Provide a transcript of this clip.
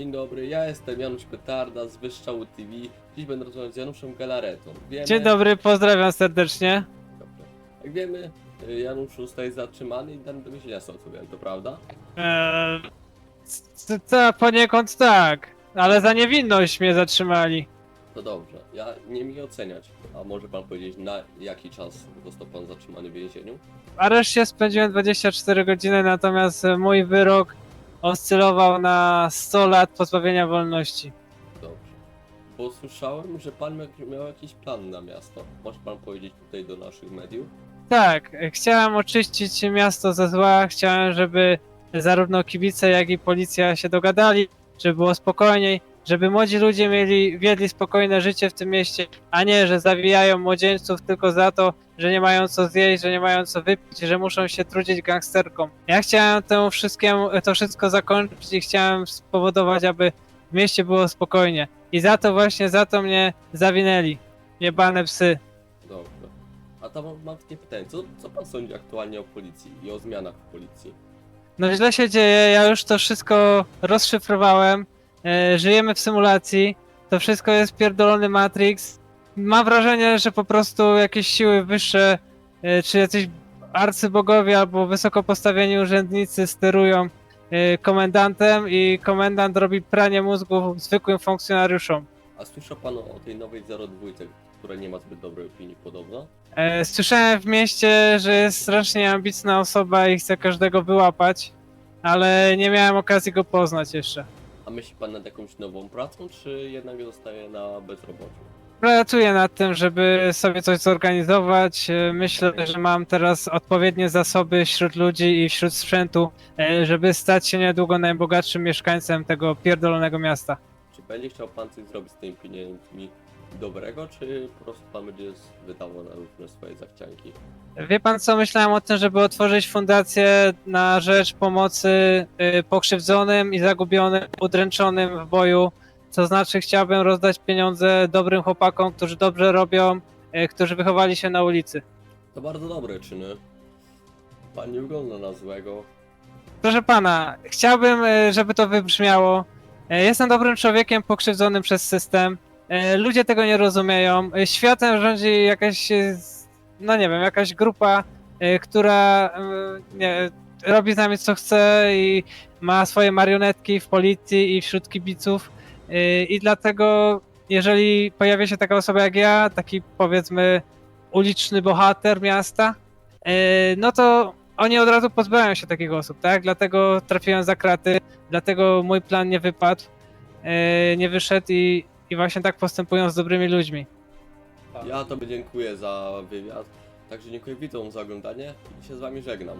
Dzień dobry, ja jestem Janusz Petarda z Wyszczału TV. Dziś będę rozmawiać z Januszem Galaretą. Wiemy, Dzień dobry, pozdrawiam serdecznie. Dobrze. Jak wiemy, y, Janusz zostaje zatrzymany i dany do więzienia stosują, to prawda? Eee, c- c- poniekąd tak, ale za niewinność mnie zatrzymali. To dobrze. Ja nie mi oceniać. A może pan powiedzieć, na jaki czas został pan zatrzymany w więzieniu? W areszcie spędziłem 24 godziny, natomiast e, mój wyrok oscylował na 100 lat pozbawienia wolności. Dobrze. Bo słyszałem, że pan miał- miał jakiś plan na miasto. Może pan powiedzieć tutaj do naszych mediów? Tak, chciałem oczyścić miasto ze zła, chciałem, żeby zarówno kibice, jak i policja się dogadali, żeby było spokojniej, żeby młodzi ludzie mieli, wiedli spokojne życie w tym mieście, a nie, że zawijają młodzieńców tylko za to, że nie mają co zjeść, że nie mają co wypić, że muszą się trudzić gangsterkom. Ja chciałem temu wszystkiemu, to wszystko zakończyć i chciałem spowodować, aby w mieście było spokojnie. I za to właśnie, za to mnie zawinęli. Jebane psy. Dobrze. A tam mam- mam takie pytanie, co, co pan sądzi aktualnie o policji i o zmianach w policji? No źle się dzieje, ja już to wszystko rozszyfrowałem. E, żyjemy w symulacji. To wszystko jest pierdolony Matrix. Mam wrażenie, że po prostu jakieś siły wyższe, e, czy jacyś arcybogowie albo wysoko postawieni urzędnicy sterują e, komendantem i komendant robi pranie mózgów zwykłym funkcjonariuszom. A słyszał pan o tej nowej 02, która nie ma zbyt dobrej opinii podobno? E, Słyszałem w mieście, że jest strasznie ambitna osoba i chce każdego wyłapać, ale nie miałem okazji go poznać jeszcze. A myśli pan nad jakąś nową pracą, czy jednak zostaje na bezrobociu? Pracuję nad tym, żeby sobie coś zorganizować. E, Myślę, że mam teraz odpowiednie zasoby wśród ludzi i wśród sprzętu, e, żeby stać się niedługo najbogatszym mieszkańcem tego pierdolonego miasta. Czy będzie chciał pan coś zrobić z tymi pieniędzmi dobrego, czy po prostu pan będzie wydawał na różne swoje zachcianki? Wie pan co, myślałem o tym, żeby otworzyć fundację na rzecz pomocy y, pokrzywdzonym i zagubionym, udręczonym w boju. To znaczy chciałbym rozdać pieniądze dobrym chłopakom, którzy dobrze robią, y, którzy wychowali się na ulicy. To bardzo dobre czyny. Pan nie wygląda na złego. Proszę pana, chciałbym, y, żeby to wybrzmiało. Y, Jestem dobrym człowiekiem pokrzywdzonym przez system. Y, Ludzie tego nie rozumieją. Y, Światem rządzi jakaś, y, no nie wiem, jakaś grupa, y, która y, nie, robi z nami co chce i ma swoje marionetki w policji i wśród kibiców. Y, I dlatego, jeżeli pojawia się taka osoba jak ja, taki powiedzmy uliczny bohater miasta, no to oni od razu pozbawiają się takich osób, tak? Dlatego trafiłem za kraty, dlatego mój plan nie wypadł, nie wyszedł i, i właśnie tak postępują z dobrymi ludźmi. Ja tobie dziękuję za wywiad. Także dziękuję widzom za oglądanie i się z wami żegnam.